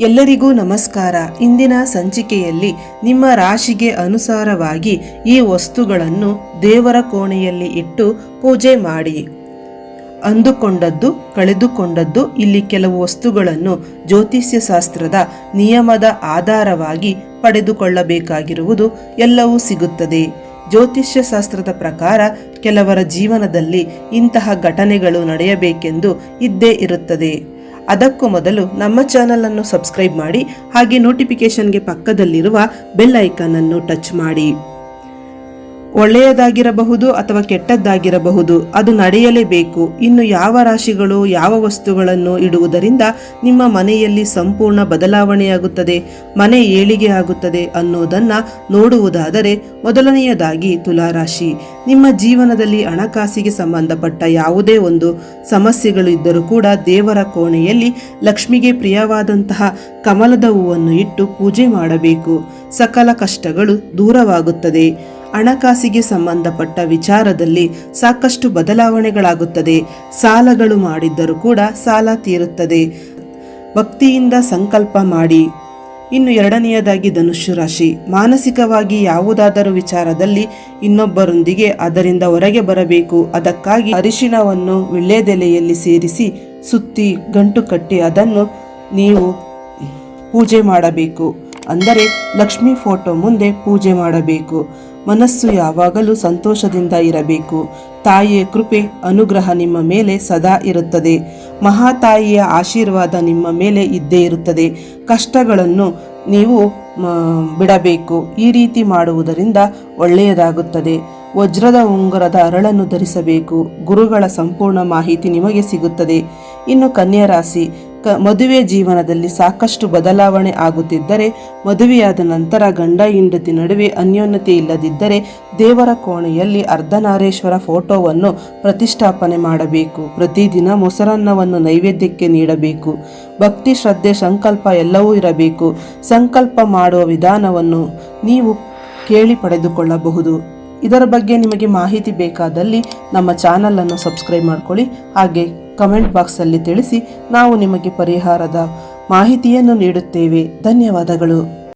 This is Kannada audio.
ಎಲ್ಲರಿಗೂ ನಮಸ್ಕಾರ. ಇಂದಿನ ಸಂಚಿಕೆಯಲ್ಲಿ ನಿಮ್ಮ ರಾಶಿಗೆ ಅನುಸಾರವಾಗಿ ಈ ವಸ್ತುಗಳನ್ನು ದೇವರ ಕೋಣೆಯಲ್ಲಿ ಇಟ್ಟು ಪೂಜೆ ಮಾಡಿ. ಅಂದುಕೊಂಡದ್ದು, ಕಳೆದುಕೊಂಡದ್ದು, ಇಲ್ಲಿ ಕೆಲವು ವಸ್ತುಗಳನ್ನು ಜ್ಯೋತಿಷ್ಯ ಶಾಸ್ತ್ರದ ನಿಯಮದ ಆಧಾರವಾಗಿ ಪಡೆದುಕೊಳ್ಳಬೇಕಾಗಿರುವುದು ಎಲ್ಲವೂ ಸಿಗುತ್ತದೆ. ಜ್ಯೋತಿಷ್ಯ ಶಾಸ್ತ್ರದ ಪ್ರಕಾರ ಕೆಲವರ ಜೀವನದಲ್ಲಿ ಇಂತಹ ಘಟನೆಗಳು ನಡೆಯಬೇಕೆಂದು ಇದ್ದೇ ಇರುತ್ತದೆ. ಅದಕ್ಕೂ ಮೊದಲು ನಮ್ಮ ಚಾನಲನ್ನು ಸಬ್ಸ್ಕ್ರೈಬ್ ಮಾಡಿ ಹಾಗೆ ನೋಟಿಫಿಕೇಷನ್ಗೆ ಪಕ್ಕದಲ್ಲಿರುವ ಬೆಲ್ ಐಕಾನ್ ಅನ್ನು ಟಚ್ ಮಾಡಿ. ಒಳ್ಳೆಯದಾಗಿರಬಹುದು ಅಥವಾ ಕೆಟ್ಟದ್ದಾಗಿರಬಹುದು, ಅದು ನಡೆಯಲೇಬೇಕು. ಇನ್ನು ಯಾವ ರಾಶಿಗಳು, ಯಾವ ವಸ್ತುಗಳನ್ನು ಇಡುವುದರಿಂದ ನಿಮ್ಮ ಮನೆಯಲ್ಲಿ ಸಂಪೂರ್ಣ ಬದಲಾವಣೆಯಾಗುತ್ತದೆ, ಮನೆ ಏಳಿಗೆ ಆಗುತ್ತದೆ ಅನ್ನೋದನ್ನು ನೋಡುವುದಾದರೆ ಮೊದಲನೆಯದಾಗಿ ತುಲಾರಾಶಿ. ನಿಮ್ಮ ಜೀವನದಲ್ಲಿ ಹಣಕಾಸಿಗೆ ಸಂಬಂಧಪಟ್ಟ ಯಾವುದೇ ಒಂದು ಸಮಸ್ಯೆಗಳು ಇದ್ದರೂ ಕೂಡ ದೇವರ ಕೋಣೆಯಲ್ಲಿ ಲಕ್ಷ್ಮಿಗೆ ಪ್ರಿಯವಾದಂತಹ ಕಮಲದ ಹೂವನ್ನು ಇಟ್ಟು ಪೂಜೆ ಮಾಡಬೇಕು. ಸಕಲ ಕಷ್ಟಗಳು ದೂರವಾಗುತ್ತದೆ. ಹಣಕಾಸಿಗೆ ಸಂಬಂಧಪಟ್ಟ ವಿಚಾರದಲ್ಲಿ ಸಾಕಷ್ಟು ಬದಲಾವಣೆಗಳಾಗುತ್ತದೆ. ಸಾಲಗಳು ಮಾಡಿದ್ದರೂ ಕೂಡ ಸಾಲ ತೀರುತ್ತದೆ. ಭಕ್ತಿಯಿಂದ ಸಂಕಲ್ಪ ಮಾಡಿ. ಇನ್ನು ಎರಡನೆಯದಾಗಿ ಧನುಷ್ಯ ರಾಶಿ. ಮಾನಸಿಕವಾಗಿ ಯಾವುದಾದರೂ ವಿಚಾರದಲ್ಲಿ ಇನ್ನೊಬ್ಬರೊಂದಿಗೆ ಅದರಿಂದ ಹೊರಗೆ ಬರಬೇಕು. ಅದಕ್ಕಾಗಿ ಅರಿಶಿನವನ್ನು ವಿಳ್ಳೆದೆಲೆಯಲ್ಲಿ ಸೇರಿಸಿ ಸುತ್ತಿ ಗಂಟು ಕಟ್ಟಿ ಅದನ್ನು ನೀವು ಪೂಜೆ ಮಾಡಬೇಕು. ಅಂದರೆ ಲಕ್ಷ್ಮಿ ಫೋಟೋ ಮುಂದೆ ಪೂಜೆ ಮಾಡಬೇಕು. ಮನಸ್ಸು ಯಾವಾಗಲೂ ಸಂತೋಷದಿಂದ ಇರಬೇಕು. ತಾಯಿಯ ಕೃಪೆ ಅನುಗ್ರಹ ನಿಮ್ಮ ಮೇಲೆ ಸದಾ ಇರುತ್ತದೆ. ಮಹಾತಾಯಿಯ ಆಶೀರ್ವಾದ ನಿಮ್ಮ ಮೇಲೆ ಇದ್ದೇ ಇರುತ್ತದೆ. ಕಷ್ಟಗಳನ್ನು ನೀವು ಬಿಡಬೇಕು. ಈ ರೀತಿ ಮಾಡುವುದರಿಂದ ಒಳ್ಳೆಯದಾಗುತ್ತದೆ. ವಜ್ರದ ಉಂಗುರದ ಅರಳನ್ನು ಧರಿಸಬೇಕು. ಗುರುಗಳ ಸಂಪೂರ್ಣ ಮಾಹಿತಿ ನಿಮಗೆ ಸಿಗುತ್ತದೆ. ಇನ್ನು ಕನ್ಯಾ ರಾಶಿ ಕ ಮದುವೆ ಜೀವನದಲ್ಲಿ ಸಾಕಷ್ಟು ಬದಲಾವಣೆ ಆಗುತ್ತಿದ್ದರೆ, ಮದುವೆಯಾದ ನಂತರ ಗಂಡ ಹೆಂಡತಿ ನಡುವೆ ಅನ್ಯೋನ್ಯತೆ ಇಲ್ಲದಿದ್ದರೆ ದೇವರ ಕೋಣೆಯಲ್ಲಿ ಅರ್ಧನಾರೇಶ್ವರ ಫೋಟೋವನ್ನು ಪ್ರತಿಷ್ಠಾಪನೆ ಮಾಡಬೇಕು. ಪ್ರತಿದಿನ ಮೊಸರನ್ನವನ್ನು ನೈವೇದ್ಯಕ್ಕೆ ನೀಡಬೇಕು. ಭಕ್ತಿ, ಶ್ರದ್ಧೆ, ಸಂಕಲ್ಪ ಎಲ್ಲವೂ ಇರಬೇಕು. ಸಂಕಲ್ಪ ಮಾಡುವ ವಿಧಾನವನ್ನು ನೀವು ಕೇಳಿ ಪಡೆದುಕೊಳ್ಳಬಹುದು. ಇದರ ಬಗ್ಗೆ ನಿಮಗೆ ಮಾಹಿತಿ ಬೇಕಾದಲ್ಲಿ ನಮ್ಮ ಚಾನಲನ್ನು ಸಬ್ಸ್ಕ್ರೈಬ್ ಮಾಡ್ಕೊಳ್ಳಿ. ಹಾಗೆ ಕಮೆಂಟ್ ಬಾಕ್ಸಲ್ಲಿ ತಿಳಿಸಿ ನಾವು ನಿಮಗೆ ಪರಿಹಾರದ ಮಾಹಿತಿಯನ್ನು ನೀಡುತ್ತೇವೆ. ಧನ್ಯವಾದಗಳು.